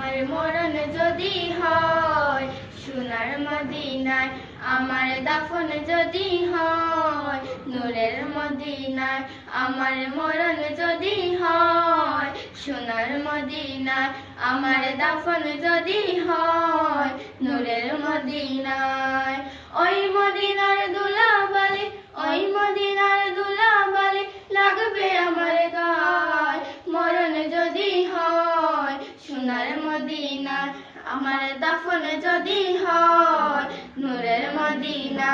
আমার মরণ যদি হয়, সোনার মদিনায় আমার দাফন যদি হয়, নূরের মদিনায় আমার মরণ যদি হয়, সোনার মদিনায় আমার দাফন যদি হয়, নূরের মদিনায়। ওই আমার দাফন যদি হয়, নূরের মদিনা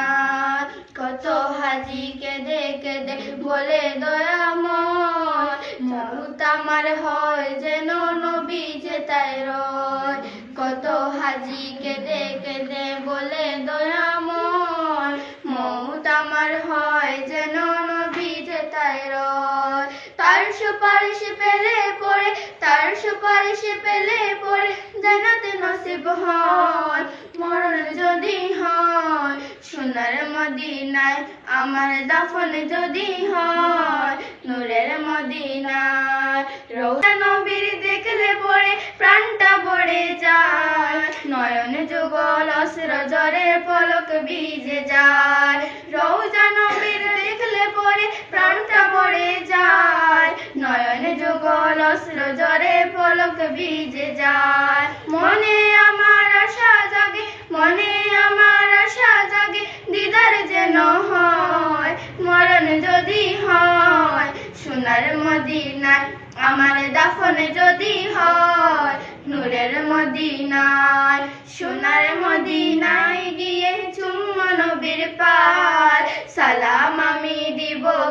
কত হাজি দেখে দে, বলে দয়াময় মহুত আমার হয় যেন নবী যে তাই রয়। কত হাজি দেখে দে, বলে দয়াময় সুপারিশ পেলে পড়ে তার সুপারিশ পেলে পড়ে জানাতে নসিব হয়। মরণ যদি হয়, সোনার মদিনায় আমার দাফন যদি হয়, নূরের মদিনায় রৌদা নবীর দেখলে পরে প্রাণটা পড়ে যায়। নয়ন যুগল অস্র জরে পলক ভিজে যায়। অস্র জরে পলক ভিজে যায়। মনে আমার আশা জাগে, মনে আমার আশা জাগে, দিদার যেন হয়, মরণ যদি হয়, সোনার মদিনায়, আমার দাফন যদি হয়, নূরের মদিনায়, সোনার মদিনায় গিয়ে চুম্মা নবীর পার, সালাম আমি দিব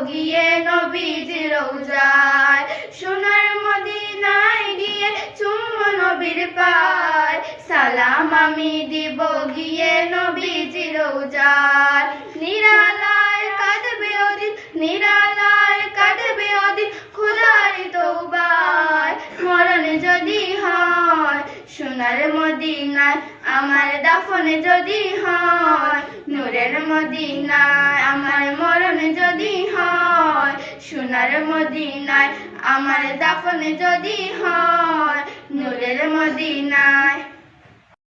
গিয়ে নবীর রোজায়, সোনার মদিনায় গিয়ে চুম্মা নবীর পার সালাম আমি দিব গিয়ে নবীর রোজায়। নিরালায় কাঁদবে ওদিন নিরালায় কাঁদবে ওদিন খুদারি তৌবায় মরণ যদি হয়, সোনার মদিনায় আমার দাফন যদি হয়, নূরের মদিনায় আমার মরণ যদি সোনার মদিনায় আমার দাফন যদি হয় নূরের মদিনায়।